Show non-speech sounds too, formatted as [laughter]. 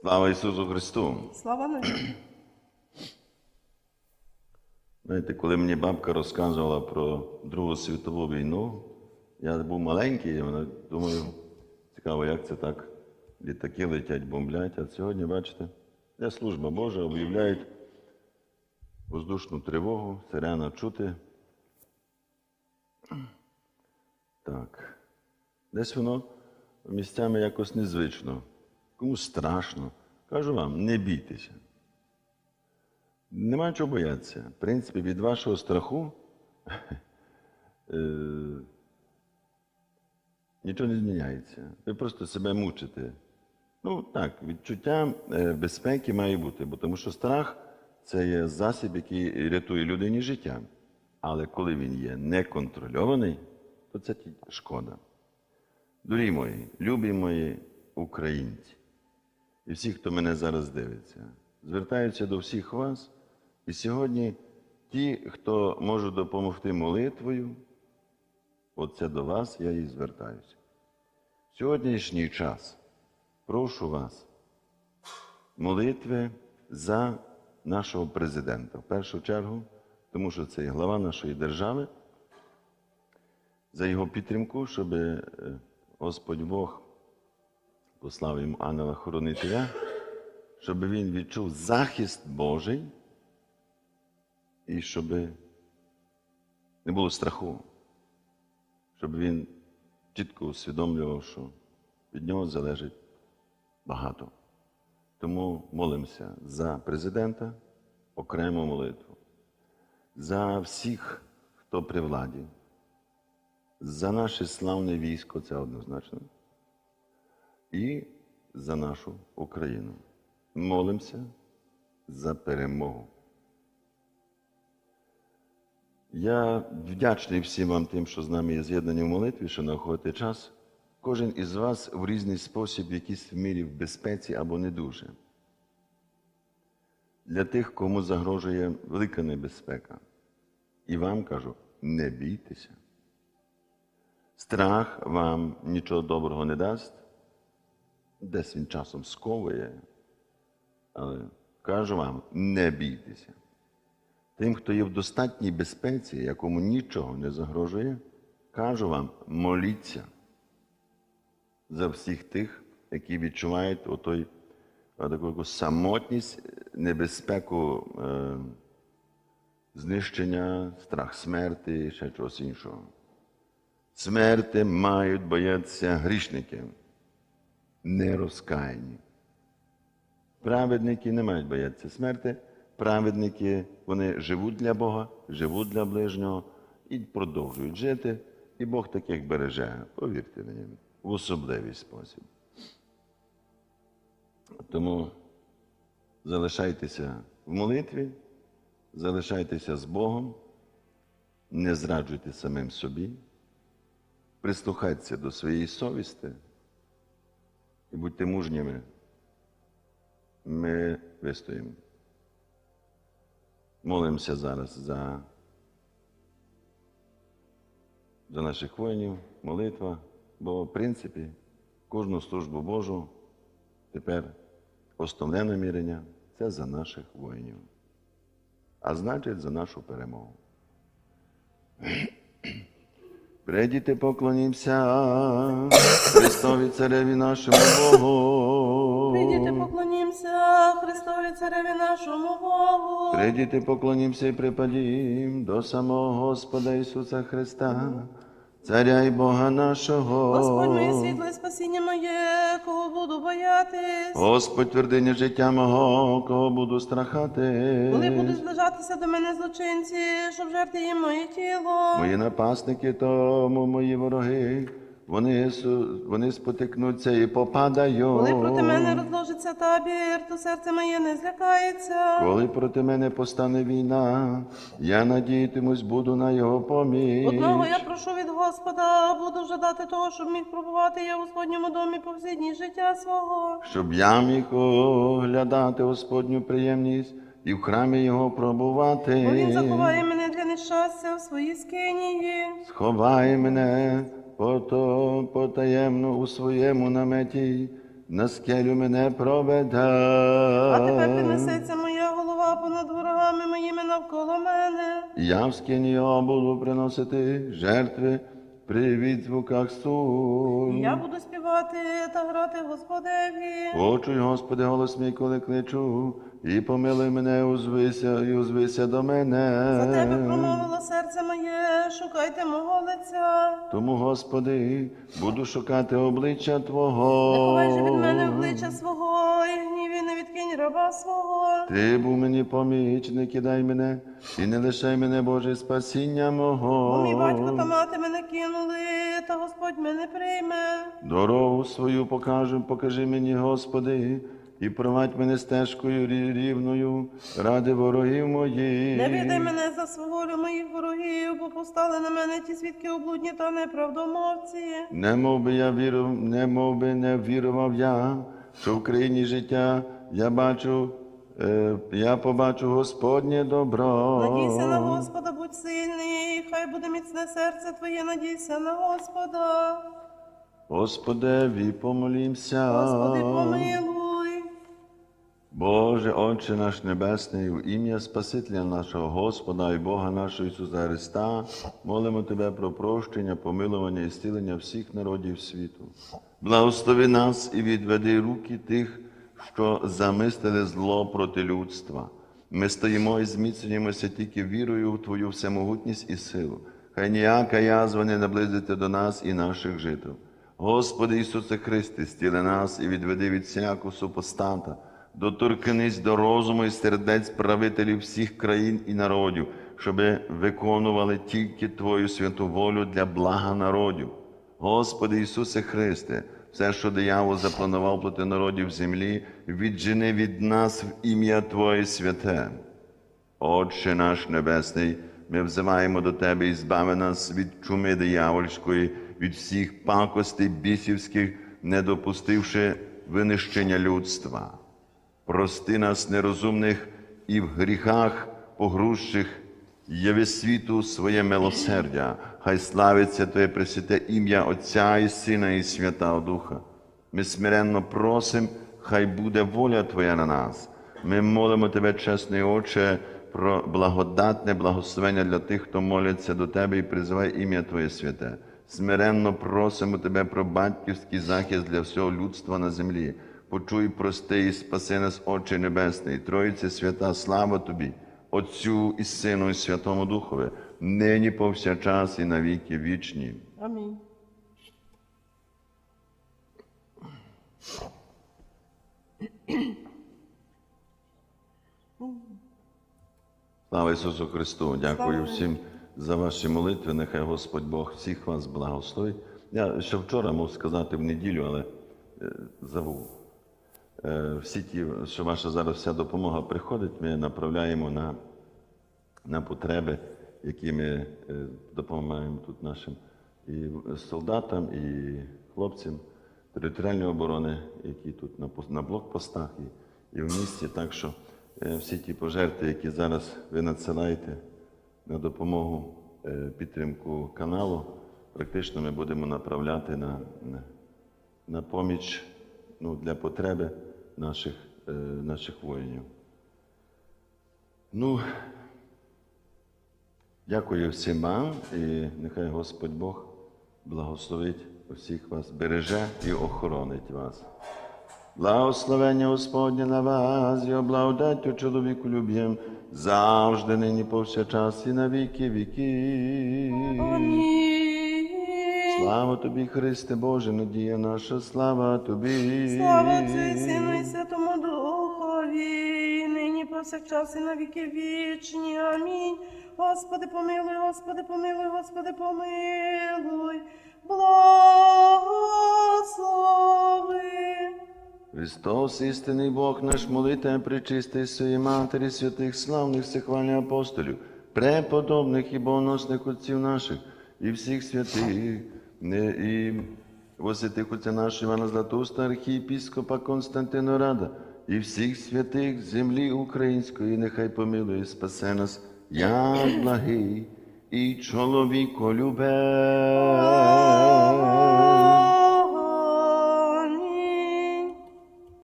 Слава Ісусу Христу! Слава навіки. Знаєте, коли мені бабка розказувала про Другу світову війну, я був маленький, і вона думаю, цікаво, як це так. Літаки летять, бомблять. А сьогодні, бачите, де служба Божа, об'являють воздушну тривогу, сирена чути. Так. Десь воно місцями якось незвично, комусь страшно. Кажу вам, не бійтеся. Нема чого боятися. В принципі, від вашого страху [laughs] е, нічого не зміняється. Ви просто себе мучите. Ну так, відчуття е, безпеки має бути, бо тому що страх це є засіб, який рятує людині життя. Але коли він є неконтрольований, то це шкода. Дорогі мої, любі мої українці, і всі, хто мене зараз дивиться, звертаються до всіх вас. І сьогодні ті, хто може допомогти молитвою, оце до вас я і звертаюся. Сьогоднішній час прошу вас молитви за нашого президента. В першу чергу, тому що це є глава нашої держави, за його підтримку, щоб е, Господь Бог послав йому ангела-хоронителя, щоб він відчув захист Божий і щоб не було страху, щоб він чітко усвідомлював, що від нього залежить багато. Тому молимося за президента, окрему молитву, за всіх, хто при владі, за наше славне військо, це однозначно, і за нашу Україну. Молимося за перемогу. Я вдячний всім вам тим, що з нами є з'єднані в молитві, що знаходите час. Кожен із вас в різний спосіб, в мірі в безпеці або не дуже. Для тих, кому загрожує велика небезпека. І вам кажу, не бійтеся. Страх вам нічого доброго не дасть, десь він часом сковує, але кажу вам, не бійтеся. Тим, хто є в достатній безпеці, якому нічого не загрожує, кажу вам, моліться за всіх тих, які відчувають отой, таку самотність, небезпеку е, знищення, страх смерти і ще чогось іншого. Смерти мають боятися грішники, нерозкаяні. Праведники не мають боятися смерти. Праведники, вони живуть для Бога, живуть для ближнього і продовжують жити. І Бог таких береже, повірте мені, в особливий спосіб. Тому залишайтеся в молитві, залишайтеся з Богом, не зраджуйте самим собі, прислухайтеся до своєї совісті і будьте мужніми. Ми вистоїмо. Молимося зараз за, за наших воїнів, молитва, бо, в принципі, кожну службу Божу тепер основне намірення це за наших воїнів, а значить, за нашу перемогу. Прийдіте, поклонімся Христові Цареві нашому Богу. Прийдіте, поклонімся Христові Цареві нашому Богу. Прийдіте, поклонімся і припадім до самого Господа Ісуса Христа, Царя і Бога нашого. Господь моє світло і спасіння моє, кого буду боятись. Господь твердиня життя мого, кого буду страхати. Коли будуть зближатися до мене злочинці, щоб жерти їм моє тіло. Мої напасники, тому мої вороги, вони, вони спотикнуться і попадають. Коли проти мене розложиться табір, то серце моє не злякається. Коли проти мене постане війна, я надіятимусь, буду на його поміч. Одного я прошу від Господа, буду жадати того, щоб міг пробувати я в Господньому домі по всі дні життя свого. щоб я міг оглядати Господню приємність і в храмі його пробувати. Бо він заховає мене для нещастя в своїй скинії. Сховай мене пото, потаємно у своєму наметі, на скелю мене проведе. А тепер принесеться моя голова понад ворогами моїми навколо мене. Я в скині його буду приносити жертви при відзвуках сум. Я буду співати та грати Господеві. Почуй, Господи, голос мій, коли кличу, і помилуй мене, узвися, і узвися до мене. За тебе промовило серце моє, шукайте мого лиця. Тому, Господи, буду шукати обличчя Твого. Не ховай же від мене обличчя свого, і гніві не відкинь раба свого. Ти був мені поміч, не кидай мене, і не лишай мене, Боже, спасіння мого. Бо мій батько та мати мене кинули, та Господь мене прийме. Дорогу свою покажу, покажи мені, Господи, і провадь мене стежкою рі- рівною ради ворогів моїх. Не віддай мене за сваволю моїх ворогів, бо постали на мене ті свідки облудні та неправдомовці. Не мов би я вірував, не мов би не вірував я, що в країні життя я бачу, е, я побачу Господнє добро. Надійся на Господа, будь сильний, хай буде міцне серце твоє, надійся на Господа. Господеві помолімся. Господи, помилуй. Боже, Отче наш Небесний, в ім'я Спасителя нашого Господа і Бога нашого Ісуса Христа, молимо Тебе про прощення, помилування і зцілення всіх народів світу. Благослови нас і відведи руки тих, що замислили зло проти людства. Ми стоїмо і зміцнюємося тільки вірою в Твою всемогутність і силу. Хай ніяка язва не наблизиться до нас і наших жителів. Господи Ісусе Христе, стіли нас і відведи від всякого супостата, доторкнись до розуму і сердець правителів всіх країн і народів, щоби виконували тільки Твою святу волю для блага народів. Господи Ісусе Христе, все, що диявол запланував проти народів землі, віджени від нас в ім'я Твоє святе. Отче наш Небесний, ми взиваємо до Тебе і збави нас від чуми диявольської, від всіх пакостей бісівських, не допустивши винищення людства. Прости нас нерозумних і в гріхах погрузчих, яви світу своє милосердя, хай славиться Твоє пресвяте ім'я Отця і Сина і Святого Духа. Ми смиренно просим, хай буде воля Твоя на нас. Ми молимо Тебе, чесний Отче, про благодатне благословення для тих, хто моляться до Тебе і призиває ім'я Твоє святе. Смиренно просимо Тебе про батьківський захист для всього людства на землі. Почуй, прости і спаси нас, Отче Небесний, Троїце свята, слава Тобі, Отцю і Сину, і Святому Духові, нині повсякчас і навіки вічні. Амінь. Слава Ісусу Христу! Дякую всім за ваші молитви. Нехай Господь Бог всіх вас благословить. Я ще вчора мав сказати в неділю, але е, забув. Е, всі ті, що ваша зараз вся допомога приходить, ми направляємо на, на потреби, які ми е, допомагаємо тут нашим і солдатам, і хлопцям територіальної оборони, які тут на, на блокпостах і, і в місті. Так що е, всі ті пожертви, які зараз ви надсилаєте на допомогу підтримку каналу, практично ми будемо направляти на, на, на поміч ну, для потреби наших, е, наших воїнів. Ну, дякую всім і нехай Господь Бог благословить усіх вас, береже і охоронить вас. Благословення Господнє на вас і облагодаттю чоловіку люб'єм завжди нині повсякчас і на віки віки. Амінь. Слава тобі, Христе Боже, надія наша, слава тобі. Слава Отцю і Сину і Святому Духові, нині повсякчас і на віки вічні. Амінь. Господи, помилуй, Господи, помилуй, Господи, помилуй. Благослови. Христос, істинний Бог наш, молите, причистий своїй матері, святих, славних, всехвальних апостолів, преподобних і богоносних отців наших, і всіх святих, отця нашого Івана Златоуста, архієпіскопа Константина Рада, і всіх святих землі української, нехай помилує, спасе нас, я [clears throat] благий і чоловіколюбець.